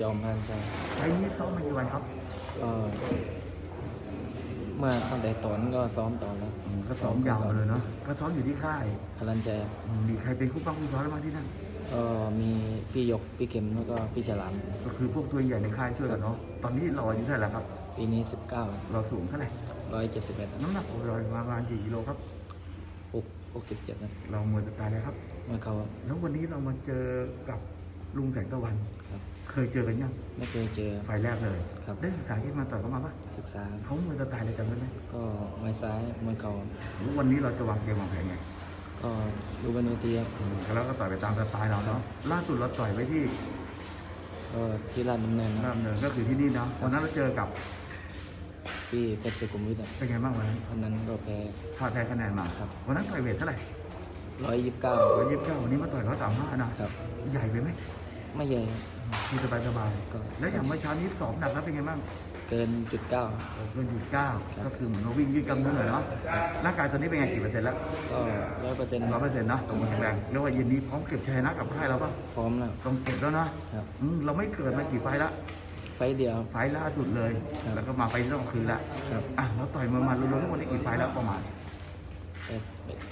จอมพันชัยไฟล์นี้ซ้อมมากี่วันครับก็เมื่อตั้งแต่ตอนก็ซ้อมต่อแล้วอืมก็ซ้อมยาวมาเลยเนาะก็ซ้อมอยู่ที่ค่ายพลันชัยอืมมีใครเป็นคู่ปั้งคู่ซ้อมมาที่นั่นก็มีพี่หยกพี่เข็มแล้วก็พี่ฉลามก็คือพวกตัวใหญ่ในค่ายช่วยกันเนาะตอนนี้เราอายุเท่าไหร่แล้วครับ ปีนี้สิบเก้าเราสูงเท่าไหร่ร้อยเจ็ดสิบเอ็ดน้ำหนักของเราประมาณกี่กิโลครับหกหกสิบเจ็ดครับเรามวยจะตายเลยครับ เมื่อเขาครับแล้ววันนี้เรามาเจอกับ ลุงแสงตะวัน ครับ เคยเจอกันยังไม่เคยเจอไฟล์แรกเลย ครับ ได้ศึกษาที่มาต่อยเขามาปะศึกษา เขามวยจะตายเลยจำได้ไหมก็มวยซ้ายมวยเข่าแล้ววันนี้เราจะวางเกมวางแผนไงก็ดูบนเวทีครับอืมแล้วก็ต่อยไปตามสไตล์เราเนาะล่าสุดเราต่อยไว้ที่ก็ที่ลาดดำเนินครารับมเนินก็คือที่นี่เนาะวันนั้นเราเจอกับพี่เพชรสุขุมวิทเป็นไงบ้างวันนั้นวันนั้นก็แพ้พลาดแพ้คะแนนมาครับวันนั้นต่อยเวทเท่าไหร่ ร้อยยี่สิบเก้าร้อยยี่สิบเก้าวันนี้มาต่อยร้อยสามห้านะครับ ใหญ่ไปไหมไม่ใหญ่ครับมีสบายสบายก็แล้วอย่างเมื่อเช้านี้สอบหนักแล้วเป็นไงบ้างเกินจุดเก้าเกินอยู่เก้าก็คือเหมือนเราวิ่งยืดกล้ามเนื้อหน่อยเนาะร่างกายตอนนี้เป็นไงกี่เปอร์เซ็นต์แล้วก็ร้อยเปอร์เซ็นต์ร้อยเปอร์เซ็นต์เนาะตรงแข็งแรงแล้วว่าเย็นนี้พร้อมเก็บชัยชนะกับค่ายเราปะพร้อมแล้วต้องเก็บแล้วนะครับอืมเราไม่เกิดมากี่ไฟล์ละไฟต์เดียวไฟล์ล่าสุดเลยครับแล้วก็มาไฟล์ที่ต้องคืนละครับอะเราต่อยมามารวมๆทั้งหมดได้กี่ไฟล์แล้วประมาณ แปด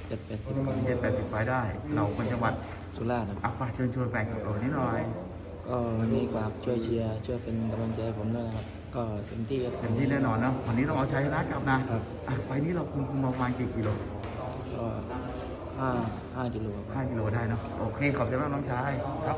เจ็ดแปดสิบเจ็ดแปดสิบไฟล์ได้ เราคนจังหวัดสุราษฎร์ครับอะฝากเชิญชวนแฟนคลับเรานิดหน่อย ก็วันนี้ฝากช่วยเชียร์ช่วยเป็นกำลังใจให้ผมด้วยนะครับก็เต็มที่ครับเต็มที่แน่นอนนะวันนี้ต้องเอาชัยชนะกลับนะครับอะไฟล์นี้เราคุมคุมประมาณกี่กิโลก็ห้าห้ากิโลครับห้ากิโลได้เนอะโอเคขอบใจมากน้องชายครับ